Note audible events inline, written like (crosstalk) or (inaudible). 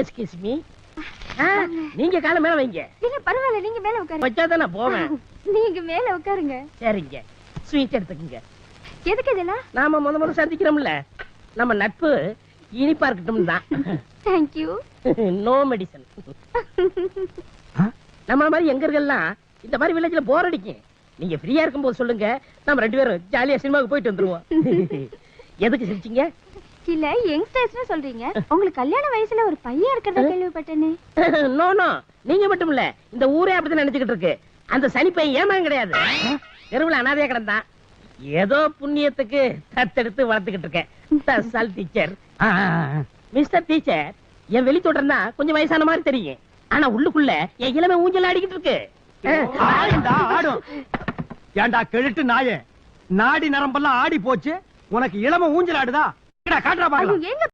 Excuse me நீங்க கால மேல வைங்க. இல்ல பரவாயில்ல நீங்க மேல உட்காருங்க. வச்சாதான் நான் போவேன். நீங்க மேல உட்காருங்க. சரிங்க. ஸ்வீட் எடுத்துக்கங்க. எதுக்கு இதெல்லாம்? நாம முத முத சந்திக்கிறோம்ல. நம்ம நட்பு இனிப்பா இருக்கட்டும் தான். தேங்க்யூ நோ மெடிசன் நம்ம மாதிரி எங்கர்கள்லாம் இந்த மாதிரி வில்லேஜ்ல போர் அடிக்கும். நீங்க ஃப்ரீயா இருக்கும்போது சொல்லுங்க. நம்ம ரெண்டு பேரும் ஜாலியா சினிமாவுக்கு போயிட்டு வந்துருவோம். எதுக்கு சிரிச்சீங்க? இல்ல யங்ஸ்டர்ஸ்னு சொல்றீங்க. உங்களுக்கு கல்யாண வயசுல ஒரு பையன் இருக்கிறதா கேள்விப்பட்டேனே. (laughs) நோ நோ நீங்க மட்டும் இல்ல. இந்த ஊரே அப்படிதான் நினைச்சுக்கிட்டு இருக்கு. அந்த சனிப்பை ஏமாங்க கிடையாது. தெருவுல அனாதையா கிடந்தான். ஏதோ புண்ணியத்துக்கு தத்தெடுத்து வளர்த்துக்கிட்டு இருக்கேன். சால் டீச்சர் மிஸ்டர் டீச்சர் என் வெளி தொடர்ந்தா கொஞ்சம் வயசான மாதிரி தெரியும். ஆனா உள்ளுக்குள்ள என் இளமை ஊஞ்சல் ஆடிக்கிட்டு இருக்கு. ஆடும். ஏன்டா கெழுட்டு நாயே? நாடி நரம்பெல்லாம் ஆடி போச்சு உனக்கு இளம ஊஞ்சல் ஆடுதா? காட்டுறா பாக்கலாம். எங்க